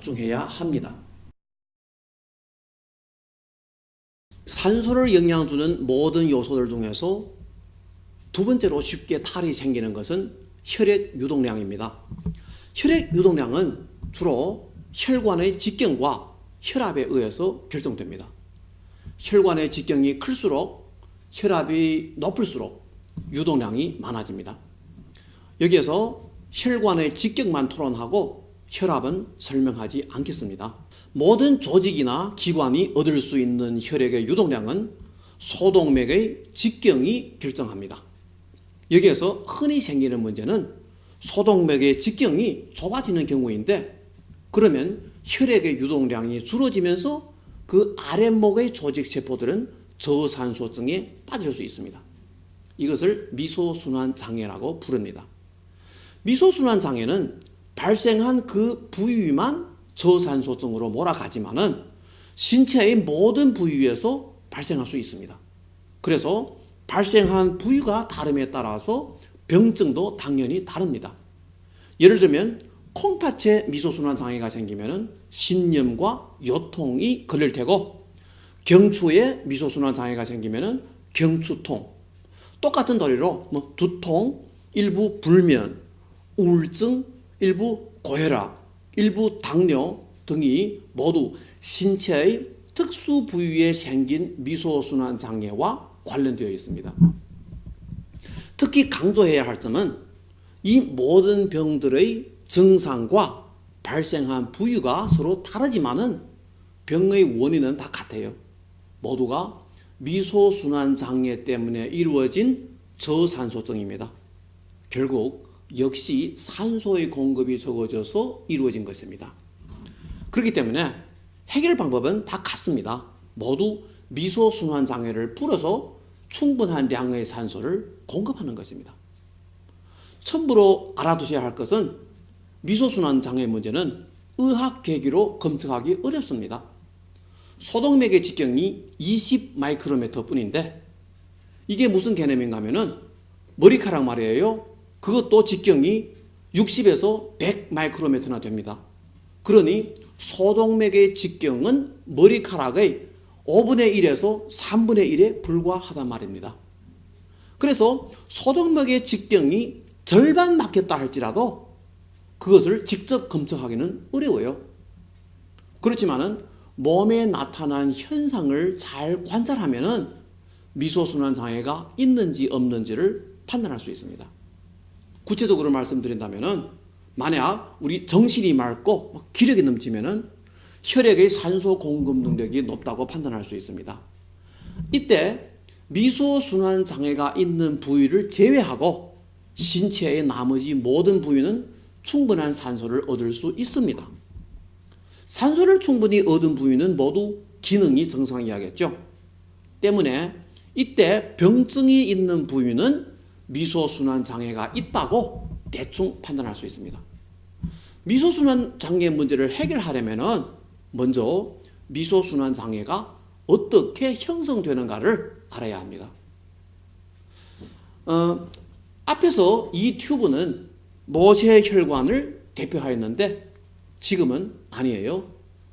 보충해야 합니다. 산소를 영향 주는 모든 요소들 중에서 두 번째로 쉽게 탈이 생기는 것은 혈액 유동량입니다. 혈액 유동량은 주로 혈관의 직경과 혈압에 의해서 결정됩니다. 혈관의 직경이 클수록 혈압이 높을수록 유동량이 많아집니다. 여기에서 혈관의 직경만 토론하고 혈압은 설명하지 않겠습니다. 모든 조직이나 기관이 얻을 수 있는 혈액의 유동량은 소동맥의 직경이 결정합니다. 여기에서 흔히 생기는 문제는 소동맥의 직경이 좁아지는 경우인데 그러면 혈액의 유동량이 줄어지면서 그 아랫목의 조직 세포들은 저산소증에 빠질 수 있습니다. 이것을 미소순환 장애라고 부릅니다. 미소순환 장애는 발생한 그 부위만 저산소증으로 몰아가지만은 신체의 모든 부위에서 발생할 수 있습니다. 그래서 발생한 부위가 다름에 따라서 병증도 당연히 다릅니다. 예를 들면 콩팥에 미소순환 장애가 생기면은 신염과 요통이 걸릴 테고 경추에 미소순환 장애가 생기면은 경추통 똑같은 도리로 뭐 두통, 일부 불면, 우울증, 일부 고혈압, 일부 당뇨 등이 모두 신체의 특수 부위에 생긴 미소순환 장애와 관련되어 있습니다. 특히 강조해야 할 점은 이 모든 병들의 증상과 발생한 부위가 서로 다르지만은 병의 원인은 다 같아요. 모두가 미소순환 장애 때문에 이루어진 저산소증입니다. 결국 역시 산소의 공급이 적어져서 이루어진 것입니다. 그렇기 때문에 해결 방법은 다 같습니다. 모두 미소 순환 장애를 풀어서 충분한 양의 산소를 공급하는 것입니다. 첨부로 알아두셔야 할 것은 미소 순환 장애 문제는 의학 계기로 검증하기 어렵습니다. 소동맥의 직경이 20 마이크로미터 뿐인데 이게 무슨 개념인가 하면은 머리카락 말이에요. 그것도 직경이 60에서 100 마이크로미터나 됩니다. 그러니 소동맥의 직경은 머리카락의 5분의 1에서 3분의 1에 불과하단 말입니다. 그래서 소동맥의 직경이 절반 막혔다 할지라도 그것을 직접 검증하기는 어려워요. 그렇지만은 몸에 나타난 현상을 잘 관찰하면은 미소순환 장애가 있는지 없는지를 판단할 수 있습니다. 구체적으로 말씀드린다면은 만약 우리 정신이 맑고 막 기력이 넘치면은 혈액의 산소 공급 능력이 높다고 판단할 수 있습니다. 이때 미소순환 장애가 있는 부위를 제외하고 신체의 나머지 모든 부위는 충분한 산소를 얻을 수 있습니다. 산소를 충분히 얻은 부위는 모두 기능이 정상이야겠죠. 때문에 이때 병증이 있는 부위는 미소순환 장애가 있다고 대충 판단할 수 있습니다. 미소순환 장애 문제를 해결하려면은 먼저 미소순환 장애가 어떻게 형성되는가를 알아야 합니다. 어, 앞에서 이 튜브는 모세혈관을 대표하였는데 지금은 아니에요.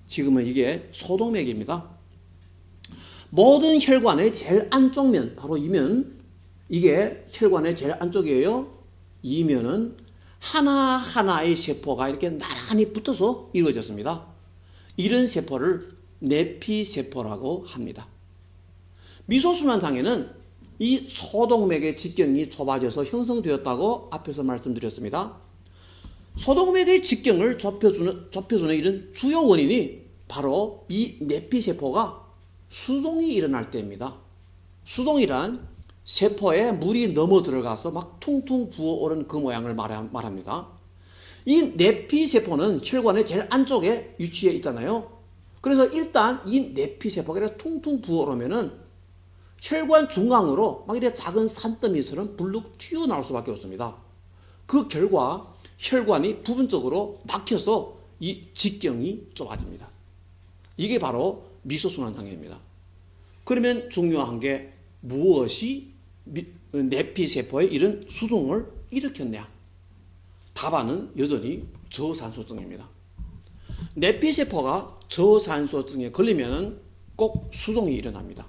지금은 이게 소동맥입니다. 모든 혈관의 제일 안쪽 면, 바로 이면, 이게 혈관의 제일 안쪽이에요. 이면은 하나하나의 세포가 이렇게 나란히 붙어서 이루어졌습니다. 이런 세포를 내피세포라고 합니다. 미소순환 장애는 이 소동맥의 직경이 좁아져서 형성되었다고 앞에서 말씀드렸습니다. 소동맥의 직경을 좁혀주는, 좁혀주는 이런 주요 원인이 바로 이 내피세포가 수동이 일어날 때입니다. 수동이란 세포에 물이 넘어 들어가서 막 퉁퉁 부어오른 그 모양을 말합니다. 이 내피세포는 혈관의 제일 안쪽에 위치해 있잖아요. 그래서 일단 이 내피세포가 퉁퉁 부어오르면은 혈관 중앙으로 막 이렇게 작은 산더미처럼 불룩 튀어나올 수밖에 없습니다. 그 결과 혈관이 부분적으로 막혀서 이 직경이 좁아집니다. 이게 바로 미소순환 장애입니다. 그러면 중요한 게 무엇이 내피세포의 이런 수종을 일으켰냐? 답안은 여전히 저산소증입니다. 내피세포가 저산소증에 걸리면 꼭 수동이 일어납니다.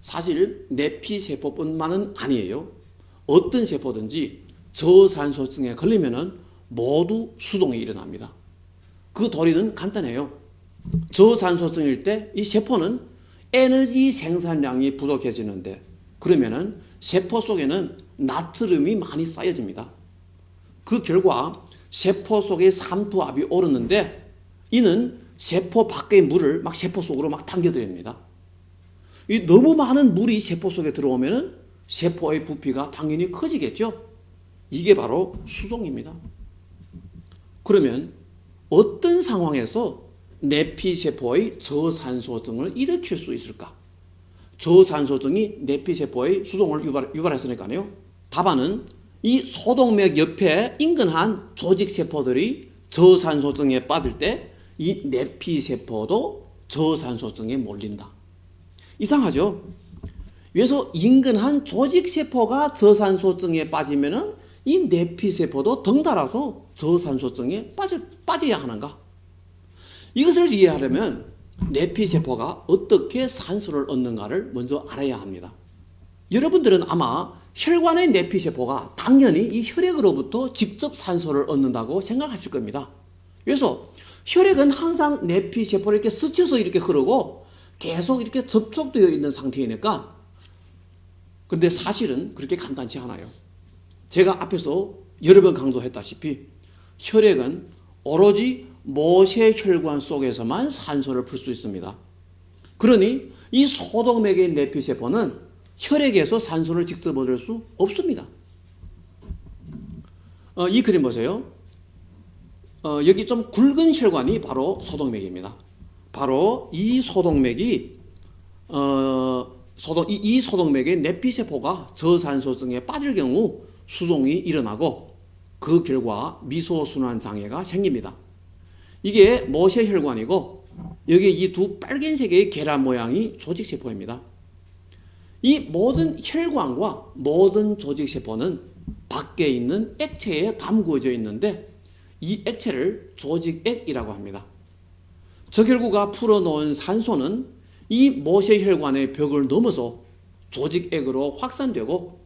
사실 내피세포뿐만은 아니에요. 어떤 세포든지 저산소증에 걸리면 모두 수동이 일어납니다. 그 도리는 간단해요. 저산소증일 때 이 세포는 에너지 생산량이 부족해지는데 그러면은 세포 속에는 나트륨이 많이 쌓여집니다. 그 결과 세포 속의 삼투압이 오르는데 이는 세포 밖의 물을 막 세포 속으로 막 당겨들입니다. 이 너무 많은 물이 세포 속에 들어오면은 세포의 부피가 당연히 커지겠죠. 이게 바로 수종입니다. 그러면 어떤 상황에서 내피세포의 저산소증을 일으킬 수 있을까? 저산소증이 내피세포의 수동을 유발, 유발했으니까요. 답안은 이 소동맥 옆에 인근한 조직세포들이 저산소증에 빠질 때 이 내피세포도 저산소증에 몰린다. 이상하죠? 그래서 인근한 조직세포가 저산소증에 빠지면 은 이 내피세포도 덩달아서 저산소증에 빠져, 빠져야 하는가? 이것을 이해하려면 내피세포가 어떻게 산소를 얻는가를 먼저 알아야 합니다. 여러분들은 아마 혈관의 내피세포가 당연히 이 혈액으로부터 직접 산소를 얻는다고 생각하실 겁니다. 그래서 혈액은 항상 내피세포를 이렇게 스쳐서 이렇게 흐르고 계속 이렇게 접촉되어 있는 상태이니까 근데 사실은 그렇게 간단치 않아요. 제가 앞에서 여러 번 강조했다시피 혈액은 오로지 모세 혈관 속에서만 산소를 풀 수 있습니다. 그러니 이 소동맥의 내피세포는 혈액에서 산소를 직접 얻을 수 없습니다. 어, 이 그림 보세요. 어, 여기 좀 굵은 혈관이 바로 소동맥입니다. 바로 이 소동맥이 어, 소동, 이, 이 소동맥의 내피세포가 저산소증에 빠질 경우 수종이 일어나고 그 결과 미소순환 장애가 생깁니다. 이게 모세혈관이고 여기 이두 빨간색의 계란 모양이 조직세포입니다. 이 모든 혈관과 모든 조직세포는 밖에 있는 액체에 담구어져 있는데 이 액체를 조직액이라고 합니다. 저결구가 풀어놓은 산소는 이 모세혈관의 벽을 넘어서 조직액으로 확산되고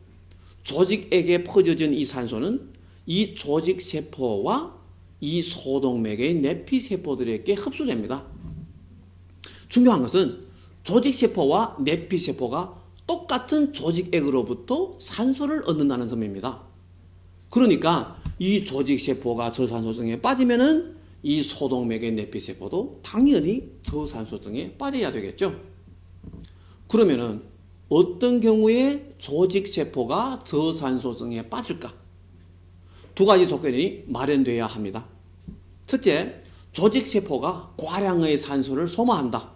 조직액에 퍼져진 이 산소는 이 조직세포와 이 소동맥의 내피세포들에게 흡수됩니다. 중요한 것은 조직세포와 내피세포가 똑같은 조직액으로부터 산소를 얻는다는 점입니다. 그러니까 이 조직세포가 저산소증에 빠지면은 이 소동맥의 내피세포도 당연히 저산소증에 빠져야 되겠죠. 그러면은 어떤 경우에 조직세포가 저산소증에 빠질까? 두 가지 조건이 마련되어야 합니다. 첫째, 조직세포가 과량의 산소를 소모한다.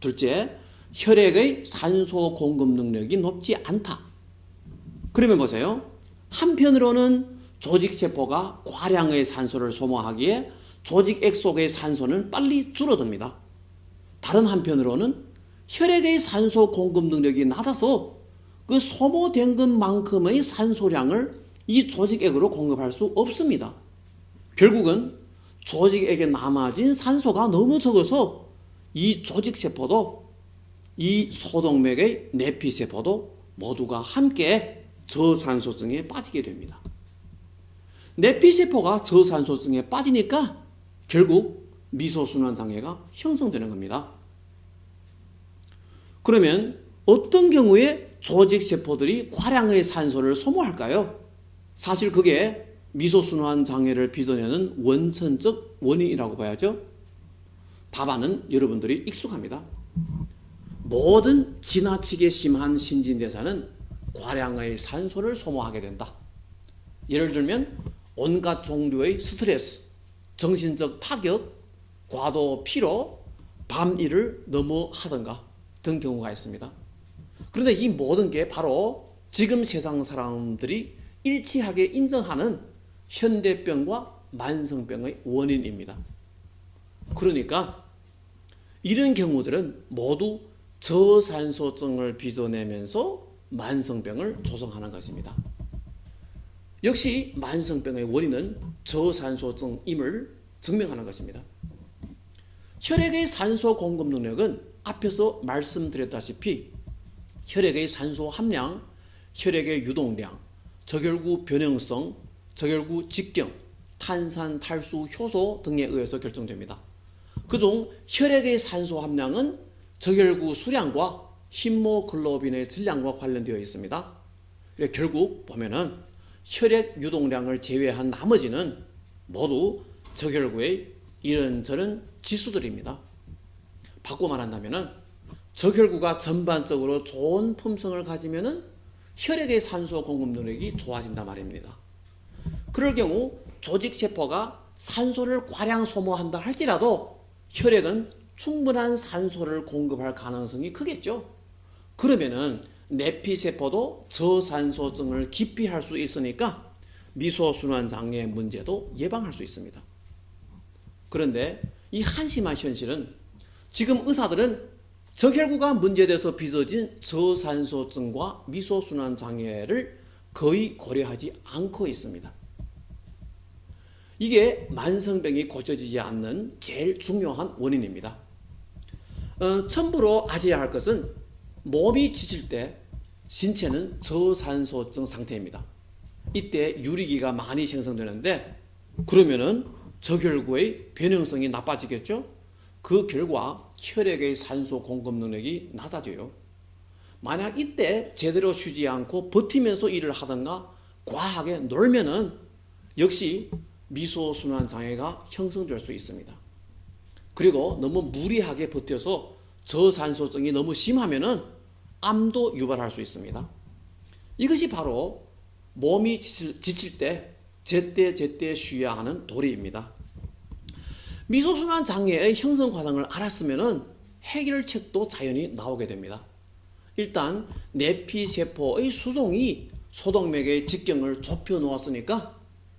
둘째, 혈액의 산소 공급 능력이 높지 않다. 그러면 보세요. 한편으로는 조직세포가 과량의 산소를 소모하기에 조직액 속의 산소는 빨리 줄어듭니다. 다른 한편으로는 혈액의 산소 공급 능력이 낮아서 그 소모된 것만큼의 산소량을 이 조직액으로 공급할 수 없습니다. 결국은 조직액에 남아진 산소가 너무 적어서 이 조직세포도 이 소동맥의 내피세포도 모두가 함께 저산소증에 빠지게 됩니다. 내피세포가 저산소증에 빠지니까 결국 미소순환 장애가 형성되는 겁니다. 그러면 어떤 경우에 조직세포들이 과량의 산소를 소모할까요? 사실 그게 미소순환 장애를 빚어내는 원천적 원인이라고 봐야죠. 답안은 여러분들이 익숙합니다. 모든 지나치게 심한 신진대사는 과량의 산소를 소모하게 된다. 예를 들면 온갖 종류의 스트레스, 정신적 타격, 과도 피로, 밤일을 너무 하던가 등 경우가 있습니다. 그런데 이 모든 게 바로 지금 세상 사람들이 일치하게 인정하는 현대병과 만성병의 원인입니다. 그러니까 이런 경우들은 모두 저산소증을 빚어내면서 만성병을 조성하는 것입니다. 역시 만성병의 원인은 저산소증임을 증명하는 것입니다. 혈액의 산소 공급 능력은 앞에서 말씀드렸다시피 혈액의 산소 함량, 혈액의 유동량, 저결구 변형성, 저결구 직경, 탄산 탈수 효소 등에 의해서 결정됩니다. 그중 혈액의 산소 함량은 저결구 수량과 히모글로빈의 질량과 관련되어 있습니다. 결국 보면은 혈액 유동량을 제외한 나머지는 모두 저결구의 이런저런 지수들입니다. 바꿔 말한다면은 저결구가 전반적으로 좋은 품성을 가지면은 혈액의 산소 공급 능력이 좋아진단 말입니다. 그럴 경우 조직 세포가 산소를 과량 소모한다 할지라도 혈액은 충분한 산소를 공급할 가능성이 크겠죠. 그러면은 내피 세포도 저산소증을 기피할 수 있으니까 미소순환 장애 문제도 예방할 수 있습니다. 그런데 이 한심한 현실은 지금 의사들은 저혈구가 문제돼서 빚어진 저산소증과 미소순환 장애를 거의 고려하지 않고 있습니다. 이게 만성병이 고쳐지지 않는 제일 중요한 원인입니다. 어, 첨부로 아셔야 할 것은 몸이 지칠 때 신체는 저산소증 상태입니다. 이때 유리기가 많이 생성되는데 그러면은 저결구의 변형성이 나빠지겠죠? 그 결과 혈액의 산소 공급 능력이 낮아져요. 만약 이때 제대로 쉬지 않고 버티면서 일을 하던가 과하게 놀면은 역시 미소순환 장애가 형성될 수 있습니다. 그리고 너무 무리하게 버텨서 저산소증이 너무 심하면은 암도 유발할 수 있습니다. 이것이 바로 몸이 지칠, 지칠 때 제때 제때 쉬어야 하는 도리입니다. 미소순환 장애의 형성 과정을 알았으면은 해결책도 자연히 나오게 됩니다. 일단 내피 세포의 수종이 소동맥의 직경을 좁혀 놓았으니까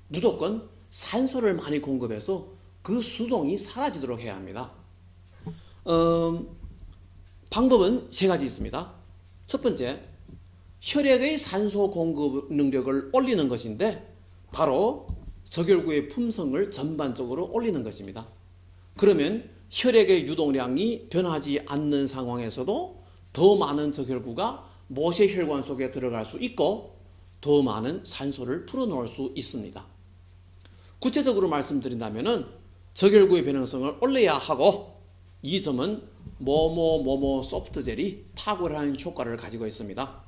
무조건 산소를 많이 공급해서 그 수종이 사라지도록 해야 합니다. 어, 방법은 세 가지 있습니다. 첫 번째, 혈액의 산소 공급 능력을 올리는 것인데 바로 저결구의 품성을 전반적으로 올리는 것입니다. 그러면 혈액의 유동량이 변하지 않는 상황에서도 더 많은 저 결구가 모세혈관 속에 들어갈 수 있고 더 많은 산소를 풀어놓을 수 있습니다. 구체적으로 말씀드린다면은 저결구의 변형성을 올려야 하고 이 점은 모모 소프트젤이 탁월한 효과를 가지고 있습니다.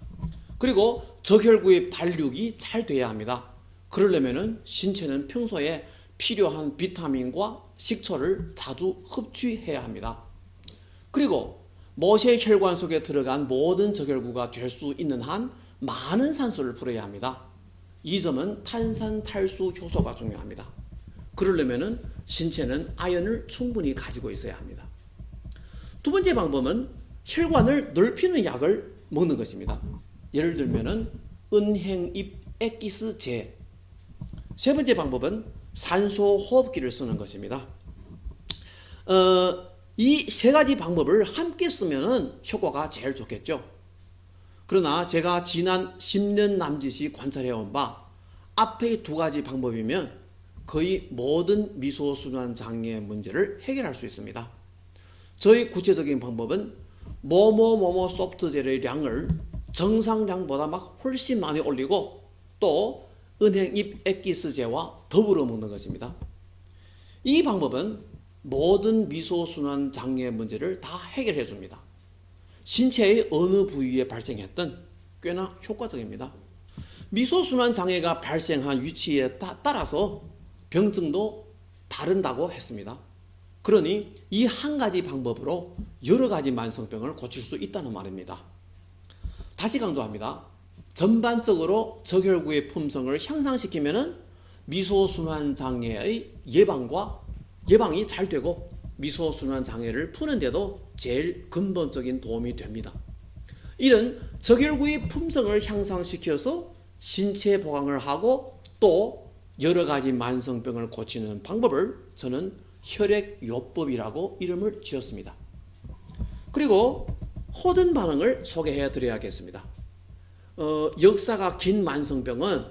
그리고 저혈구의 발육이 잘 돼야 합니다. 그러려면은 신체는 평소에 필요한 비타민과 식초를 자주 흡취해야 합니다. 그리고 모세혈관 속에 들어간 모든 저혈구가 될 수 있는 한 많은 산소를 풀어야 합니다. 이 점은 탄산 탈수 효소가 중요합니다. 그러려면은 신체는 아연을 충분히 가지고 있어야 합니다. 두 번째 방법은 혈관을 넓히는 약을 먹는 것입니다. 예를 들면은 은행잎 액기스제. 세 번째 방법은 산소 호흡기를 쓰는 것입니다. 어, 이 세 가지 방법을 함께 쓰면은 효과가 제일 좋겠죠. 그러나 제가 지난 10년 남짓이 관찰해온 바 앞의 두 가지 방법이면 거의 모든 미소순환 장애 문제를 해결할 수 있습니다. 저희 구체적인 방법은 뭐뭐뭐뭐 소프트젤의 양을 정상량보다 막 훨씬 많이 올리고 또 은행잎 액기스제와 더불어 먹는 것입니다. 이 방법은 모든 미소순환 장애 문제를 다 해결해 줍니다. 신체의 어느 부위에 발생했든 꽤나 효과적입니다. 미소순환 장애가 발생한 위치에 따, 따라서 병증도 다른다고 했습니다. 그러니 이 한 가지 방법으로 여러 가지 만성병을 고칠 수 있다는 말입니다. 다시 강조합니다. 전반적으로 저혈구의 품성을 향상시키면은 미소순환 장애의 예방과 예방이 잘 되고 미소순환 장애를 푸는데도 제일 근본적인 도움이 됩니다. 이런 저혈구의 품성을 향상시켜서 신체 보강을 하고 또 여러 가지 만성병을 고치는 방법을 저는 혈액요법이라고 이름을 지었습니다. 그리고 호전 반응을 소개해 드려야겠습니다. 어, 역사가 긴 만성병은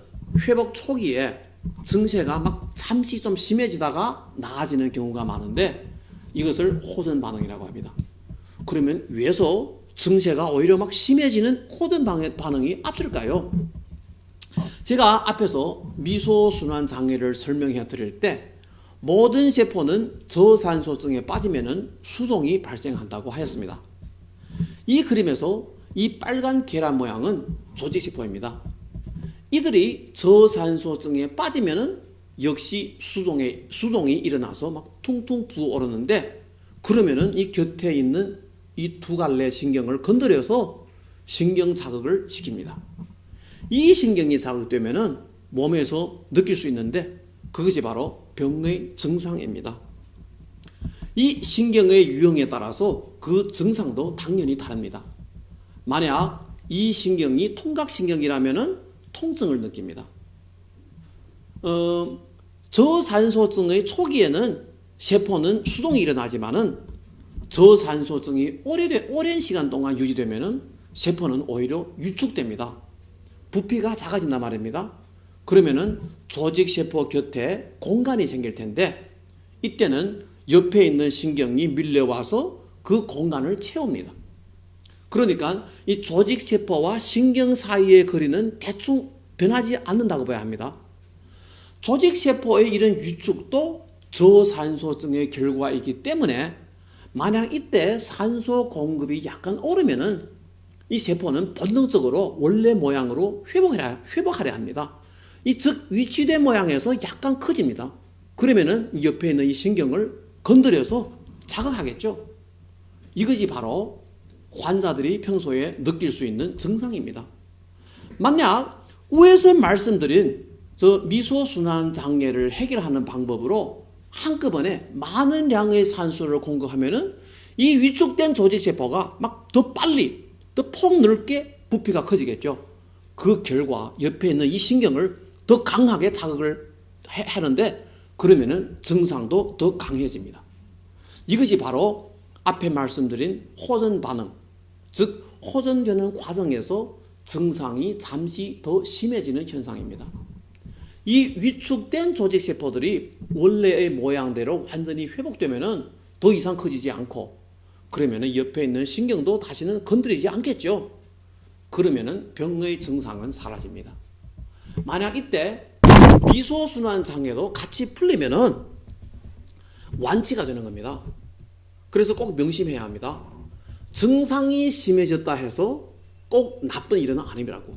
회복 초기에 증세가 막 잠시 좀 심해지다가 나아지는 경우가 많은데 이것을 호전 반응이라고 합니다. 그러면 왜서 증세가 오히려 막 심해지는 호전 방- 반응이 앞설까요? 제가 앞에서 미소순환 장애를 설명해 드릴 때 모든 세포는 저산소증에 빠지면은 수종이 발생한다고 하였습니다. 이 그림에서 이 빨간 계란 모양은 조직세포입니다. 이들이 저산소증에 빠지면은 역시 수종에, 수종이 일어나서 막 퉁퉁 부어오르는데 그러면은 이 곁에 있는 이 두 갈래 신경을 건드려서 신경 자극을 시킵니다. 이 신경이 자극되면은 몸에서 느낄 수 있는데 그것이 바로 병의 증상입니다. 이 신경의 유형에 따라서 그 증상도 당연히 다릅니다. 만약 이 신경이 통각신경이라면은 통증을 느낍니다. 어, 저산소증의 초기에는 세포는 수동이 일어나지만은 저산소증이 오래된, 오랜 시간 동안 유지되면은 세포는 오히려 위축됩니다. 부피가 작아진단 말입니다. 그러면은 조직세포 곁에 공간이 생길 텐데 이때는 옆에 있는 신경이 밀려와서 그 공간을 채웁니다. 그러니까 이 조직세포와 신경 사이의 거리는 대충 변하지 않는다고 봐야 합니다. 조직세포의 이런 위축도 저산소증의 결과이기 때문에 만약 이때 산소 공급이 약간 오르면은 이 세포는 본능적으로 원래 모양으로 회복하려, 회복하려 합니다. 이 즉 위치된 모양에서 약간 커집니다. 그러면은 이 옆에 있는 이 신경을 건드려서 자극하겠죠. 이것이 바로 환자들이 평소에 느낄 수 있는 증상입니다. 만약 위에서 말씀드린 저 미소순환 장애를 해결하는 방법으로 한꺼번에 많은 양의 산소를 공급하면은 이 위축된 조직 세포가 막 더 빨리 더 폭넓게 부피가 커지겠죠. 그 결과 옆에 있는 이 신경을 더 강하게 자극을 해- 하는데 그러면은 증상도 더 강해집니다. 이것이 바로 앞에 말씀드린 호전 반응, 즉 호전되는 과정에서 증상이 잠시 더 심해지는 현상입니다. 이 위축된 조직 세포들이 원래의 모양대로 완전히 회복되면은 더 이상 커지지 않고 그러면은 옆에 있는 신경도 다시는 건드리지 않겠죠. 그러면은 병의 증상은 사라집니다. 만약 이때 미소순환 장애도 같이 풀리면은 완치가 되는 겁니다. 그래서 꼭 명심해야 합니다. 증상이 심해졌다 해서 꼭 나쁜 일은 아니라고.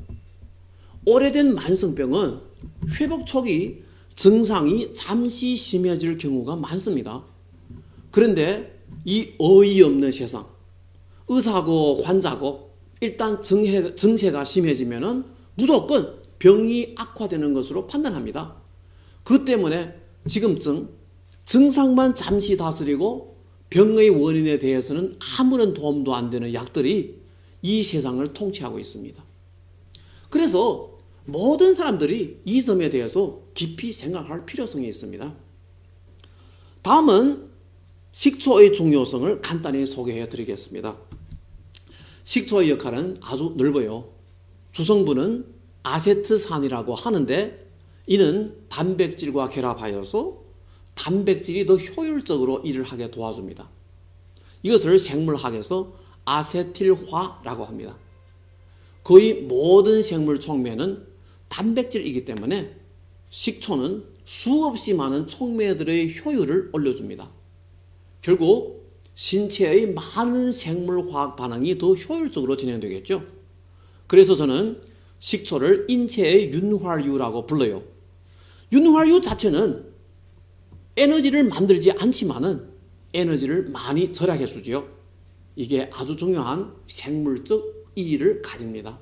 오래된 만성병은 회복 초기 증상이 잠시 심해질 경우가 많습니다. 그런데 이 어이없는 세상, 의사고 환자고 일단 증해, 증세가 심해지면은 무조건 병이 악화되는 것으로 판단합니다. 그 때문에 지금쯤 증상만 잠시 다스리고 병의 원인에 대해서는 아무런 도움도 안 되는 약들이 이 세상을 통치하고 있습니다. 그래서 모든 사람들이 이 점에 대해서 깊이 생각할 필요성이 있습니다. 다음은 식초의 중요성을 간단히 소개해 드리겠습니다. 식초의 역할은 아주 넓어요. 주성분은 아세트산이라고 하는데 이는 단백질과 결합하여서 단백질이 더 효율적으로 일을 하게 도와줍니다. 이것을 생물학에서 아세틸화라고 합니다. 거의 모든 생물 촉매는 단백질이기 때문에 식초는 수없이 많은 촉매들의 효율을 올려줍니다. 결국 신체의 많은 생물화학 반응이 더 효율적으로 진행되겠죠. 그래서 저는 식초를 인체의 윤활유라고 불러요. 윤활유 자체는 에너지를 만들지 않지만은 에너지를 많이 절약해 주지요. 이게 아주 중요한 생물적意义를 가집니다.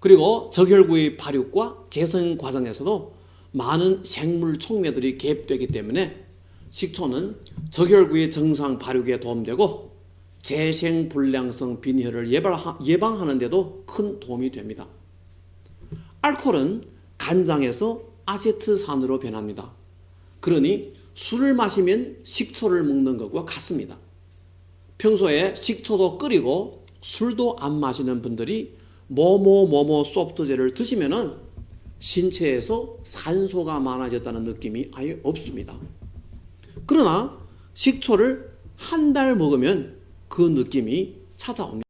그리고 적혈구의 발육과 재생 과정에서도 많은 생물 촉매들이 개입되기 때문에 식초는 적혈구의 정상 발육에 도움되고 재생 불량성 빈혈을 예방하- 예방하는 데도 큰 도움이 됩니다. 알코올은 간장에서 아세트산으로 변합니다. 그러니 술을 마시면 식초를 먹는 것과 같습니다. 평소에 식초도 끓이고 술도 안 마시는 분들이 뭐뭐 뭐뭐 소프트제를 드시면은 신체에서 산소가 많아졌다는 느낌이 아예 없습니다. 그러나 식초를 한 달 먹으면 그 느낌이 찾아옵니다.